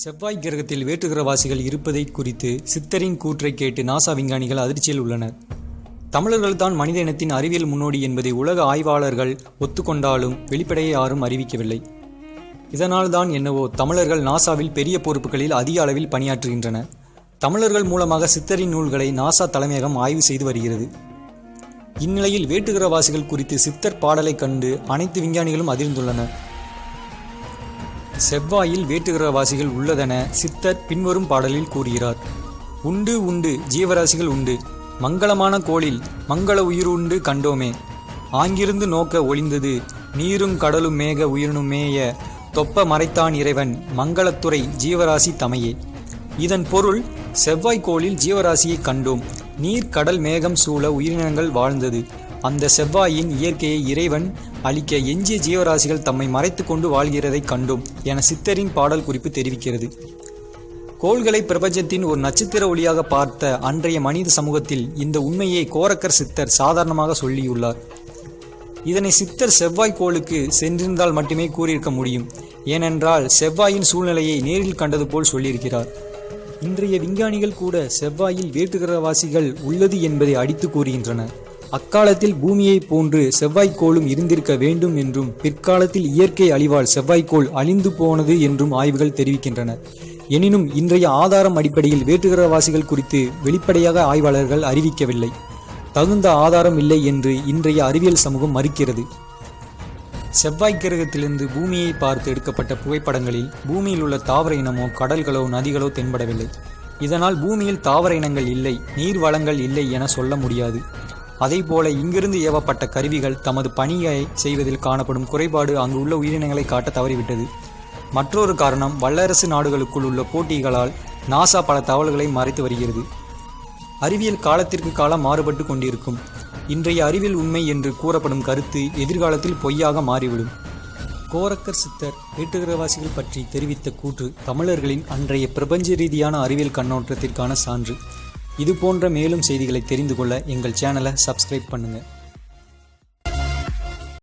செவ்வாய் கிரகத்தில் வேற்றுகிரவாசிகள் இருப்பதை குறித்து சித்தரின் கூற்றை கேட்டு நாசா விஞ்ஞானிகள் அதிர்ச்சியில் உள்ளனர். தமிழர்கள் தான் மனித இனத்தின் அறிவியல் முன்னோடி என்பதை உலக ஆய்வாளர்கள் ஒத்துக்கொண்டாலும் வெளிப்படையை யாரும் அறிவிக்கவில்லை. இதனால் தான் என்னவோ தமிழர்கள் நாசாவில் பெரிய பொறுப்புகளில் அதிக அளவில் பணியாற்றுகின்றனர் தமிழர்கள் மூலமாக சித்தரின் நூல்களை நாசா தலைமையகம் ஆய்வு செய்து வருகிறது. இந்நிலையில் வேட்டுகிரவாசிகள் குறித்து சித்தர் பாடலைக் கண்டு அனைத்து விஞ்ஞானிகளும் அதிர்ந்துள்ளனர். செவ்வாயில் வேற்றுகிரகவாசிகள் உள்ளதென சித்தர் பின்வரும் பாடலில் கூறுகிறார். உண்டு உண்டு ஜீவராசிகள் உண்டு. மங்களமான கோளில் மங்கள உயிர் உண்டு கண்டோமே. ஆங்கிருந்து நோக்க ஒளிந்தது நீரும் கடலும் மேக உயிரினுமேய தொப்ப மறைத்தான் இறைவன் மங்களத்துறை ஜீவராசி தமையே. இதன் பொருள் செவ்வாய் கோளில் ஜீவராசியை கண்டோம். நீர் கடல் மேகம் சூழ உயிரினங்கள் வாழ்ந்தது. அந்த செவ்வாயின் இயற்கையை இறைவன் அளிக்க எஞ்சிய ஜீவராசிகள் தம்மை மறைத்து கொண்டு வாழ்கிறதை கண்டோம் என சித்தரின் பாடல் குறிப்பு தெரிவிக்கிறது. கோள்களை பிரபஞ்சத்தின் ஒரு நட்சத்திர ஒளியாக பார்த்த அன்றைய மனித சமூகத்தில் இந்த உண்மையை கோரக்கர் சித்தர் சாதாரணமாக சொல்லியுள்ளார். இதனை சித்தர் செவ்வாய் கோளுக்கு சென்றிருந்தால் மட்டுமே கூறியிருக்க முடியும். ஏனென்றால் செவ்வாயின் சூழ்நிலையை நேரில் கண்டது போல் சொல்லியிருக்கிறார். இன்றைய விஞ்ஞானிகள் கூட செவ்வாயில் வேற்றுகிரகவாசிகள் உள்ளது என்பதை அடித்து கூறுகின்றனர். அக்காலத்தில் பூமியைப் போன்று செவ்வாய்க்கோளும் இருந்திருக்க வேண்டும் என்றும் பிற்காலத்தில் இயற்கை அழிவால் செவ்வாய்க்கோள் அழிந்து போனது என்றும் ஆய்வுகள் தெரிவிக்கின்றன. எனினும் இன்றைய ஆதாரம் அடிப்படையில் வேற்றுகிரவாசிகள் குறித்து வெளிப்படையாக ஆய்வாளர்கள் அறிவிக்கவில்லை. தகுந்த ஆதாரம் இல்லை என்று இன்றைய அறிவியல் சமூகம் மறுக்கிறது. செவ்வாய் கிரகத்திலிருந்து பூமியை பார்த்து எடுக்கப்பட்ட புகைப்படங்களில் பூமியில் உள்ள தாவர இனமோ கடல்களோ நதிகளோ தென்படவில்லை. இதனால் பூமியில் தாவர இனங்கள் இல்லை நீர் வளங்கள் இல்லை என சொல்ல முடியாது. அதேபோல இங்கிருந்து ஏவப்பட்ட கருவிகள் தமது பணியை செய்வதில் காணப்படும் குறைபாடு அங்கு உள்ள உயிரினங்களை காட்ட தவறிவிட்டது. மற்றொரு காரணம் வல்லரசு நாடுகளுக்குள் உள்ள போட்டிகளால் நாசா பல தகவல்களை மறைத்து வருகிறது. அறிவியல் காலத்திற்கு காலம் மாறுபட்டு கொண்டிருக்கும். இன்றைய அறிவியல் உண்மை என்று கூறப்படும் கருத்து எதிர்காலத்தில் பொய்யாக மாறிவிடும். கோரக்கர் சித்தர் வேட்டுகிரவாசிகள் பற்றி தெரிவித்த கூற்று தமிழர்களின் அன்றைய பிரபஞ்ச ரீதியான அறிவியல் கண்ணோட்டத்திற்கான சான்று. இது போன்ற மேலும் செய்திகளை தெரிந்து கொள்ள எங்கள் சேனலை சப்ஸ்கிரைப் பண்ணுங்கள்